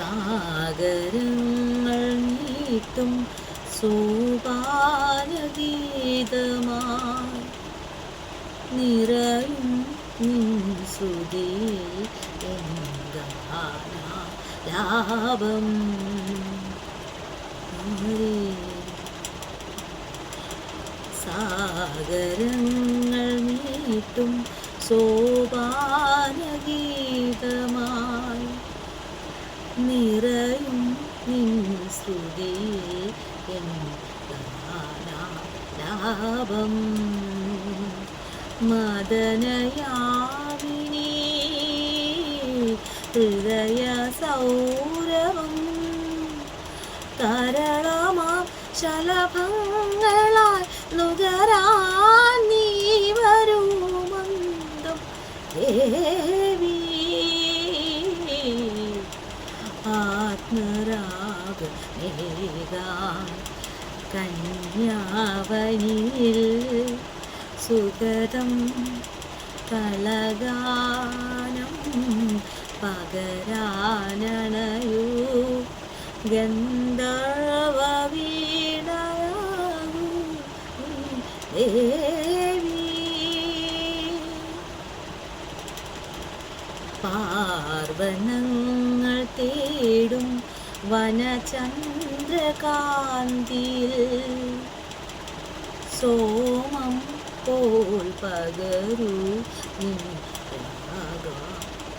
സാഗരങ്ങൾ നീട്ടും സോപാനഗീതമായി നിറയും സുതി ലാഭം. സാഗരങ്ങൾ നീട്ടും സോപാനഗീതമായി നിറയും നിൻ ശ്രുതി ലാഭം മദനയാമിനി ഹൃദയ സൗരവം തരളമാ ശലഭങ്ങളാൽ നുകരാൻ മേഘാൻ കന്യാവനിൽ സുഗതം കളഗാനം പകരാനണയൂ. ഗന്ധർവ പാർവനങ്ങൾ തേടും വനചന്ദ്രകാന്തിയിൽ സോമം പോൽ പകരു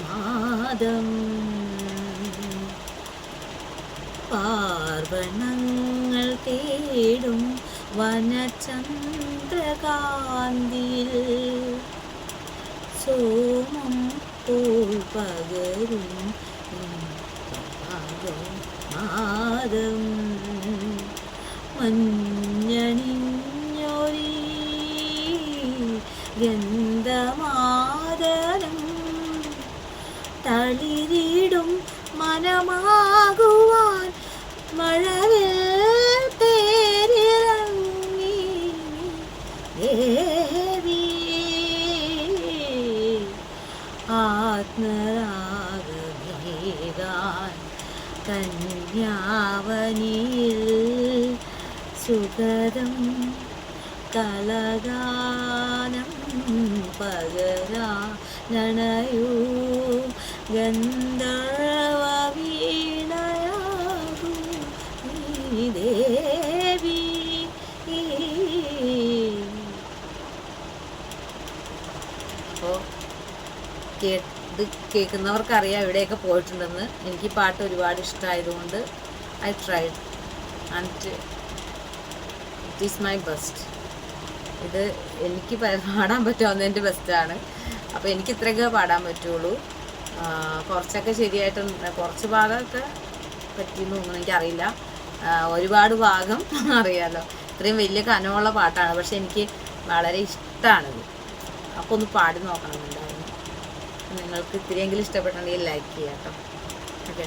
നാദം പാർവണങ്ങൾ തേടും വനചന്ദ്രകാന്തിയിൽ സോമം പോൽ പകരും നാദം മഞ്ഞണിഞ്ഞൊരി ഗന്ധമാതരം തളിരിടും മനമാകുവാൻ മഴവിൽ തേരിറങ്ങി ദേവി ആത്മരാഗമേകാൻ കന്യാവനിയിൽ സുഗതം കലഗാനം പകരാ നണയൂ ഗന്ധർവ വീണയാകൂ ദേവി. അപ്പോൾ ഇത് കേൾക്കുന്നവർക്കറിയാം ഇവിടെയൊക്കെ പോയിട്ടുണ്ടെന്ന്. എനിക്ക് പാട്ട് ഒരുപാട് ഇഷ്ടമായതുകൊണ്ട് I tried and it is my best ഇത് എനിക്ക് പാടാൻ പറ്റാവുന്നതിന്റെ ബെസ്റ്റാണ് അപ്പോൾ എനിക്ക് ഇത്രയൊക്കെ പാടാൻ പറ്റുള്ളൂ. കുറച്ചൊക്കെ ശരിയായിട്ട് കുറച്ച് ഭാഗമൊക്കെ പറ്റിയെന്ന് തോന്നുന്നു. എനിക്കറിയില്ല. ഒരുപാട് ഭാഗം അറിയാമല്ലോ ഇത്രയും വലിയ കനമുള്ള പാട്ടാണ്. പക്ഷെ എനിക്ക് വളരെ ഇഷ്ടമാണിത് അപ്പോൾ ഒന്ന് പാടി നോക്കണമെന്നുണ്ടായിരുന്നു നിങ്ങൾക്ക് ഇത്തിരിയെങ്കിലും ഇഷ്ടപ്പെട്ടുണ്ടെങ്കിൽ ലൈക്ക് ചെയ്യാം കേട്ടോ. ഓക്കെ